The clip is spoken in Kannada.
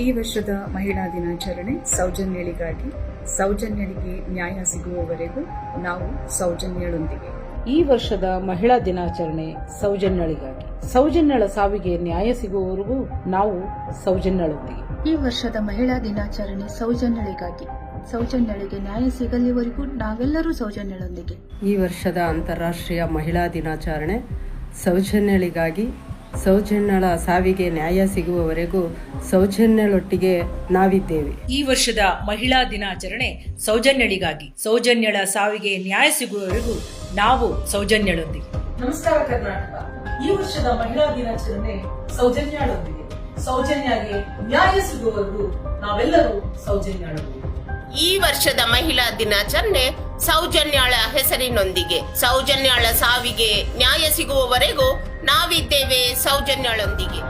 ಈ ವರ್ಷದ ಮಹಿಳಾ ದಿನಾಚರಣೆ ಸೌಜನ್ಯಳಿಗಾಗಿ. ಸೌಜನ್ಯಳಿಗೆ ನ್ಯಾಯ ಸಿಗುವವರೆಗೂ ನಾವು ಸೌಜನ್ಯಳೊಂದಿಗೆ. ಈ ವರ್ಷದ ಮಹಿಳಾ ದಿನಾಚರಣೆ ಸೌಜನ್ಯಳಿಗಾಗಿ. ಸೌಜನ್ಯಳ ಸಾವಿಗೆ ನ್ಯಾಯ ಸಿಗುವವರೆಗೂ ನಾವು ಸೌಜನ್ಯಳೊಂದಿಗೆ. ಈ ವರ್ಷದ ಮಹಿಳಾ ದಿನಾಚರಣೆ ಸೌಜನ್ಯಳಿಗಾಗಿ. ಸೌಜನ್ಯಳಿಗೆ ನ್ಯಾಯ ಸಿಗಲಿವರೆಗೂ ನಾವೆಲ್ಲರೂ ಸೌಜನ್ಯಳೊಂದಿಗೆ. ಈ ವರ್ಷದ ಅಂತಾರಾಷ್ಟ್ರೀಯ ಮಹಿಳಾ ದಿನಾಚರಣೆ ಸೌಜನ್ಯಳಿಗಾಗಿ. ಸೌಜನ್ಯಳ ಸಾವಿಗೆ ನ್ಯಾಯ ಸಿಗುವವರೆಗೂ ಸೌಜನ್ಯಳೊಟ್ಟಿಗೆ ನಾವಿದ್ದೇವೆ. ಈ ವರ್ಷದ ಮಹಿಳಾ ದಿನಾಚರಣೆ ಸೌಜನ್ಯಳಿಗಾಗಿ. ಸೌಜನ್ಯಳ ಸಾವಿಗೆ ನ್ಯಾಯ ಸಿಗುವವರೆಗೂ ನಾವು ಸೌಜನ್ಯಳೊಂದಿಗೆ. ನಮಸ್ಕಾರ ಕರ್ನಾಟಕ. ಈ ವರ್ಷದ ಮಹಿಳಾ ದಿನಾಚರಣೆ ಸೌಜನ್ಯಳೊಂದಿಗೆ. ಸೌಜನ್ಯಗೆ ನ್ಯಾಯ ಸಿಗುವವರೆಗೂ ನಾವೆಲ್ಲರೂ ಸೌಜನ್ಯಳೊಂದಿಗೆ. ಈ ವರ್ಷದ ಮಹಿಳಾ ದಿನಾಚರಣೆ ಸೌಜನ್ಯಾಳ ಹೆಸರಿನೊಂದಿಗೆ. ಸೌಜನ್ಯಾಳ ಸಾವಿಗೆ ನ್ಯಾಯ ಸಿಗುವವರೆಗೂ ನಾವಿದ್ದೇವೆ ಸೌಜನ್ಯಾಳೊಂದಿಗೆ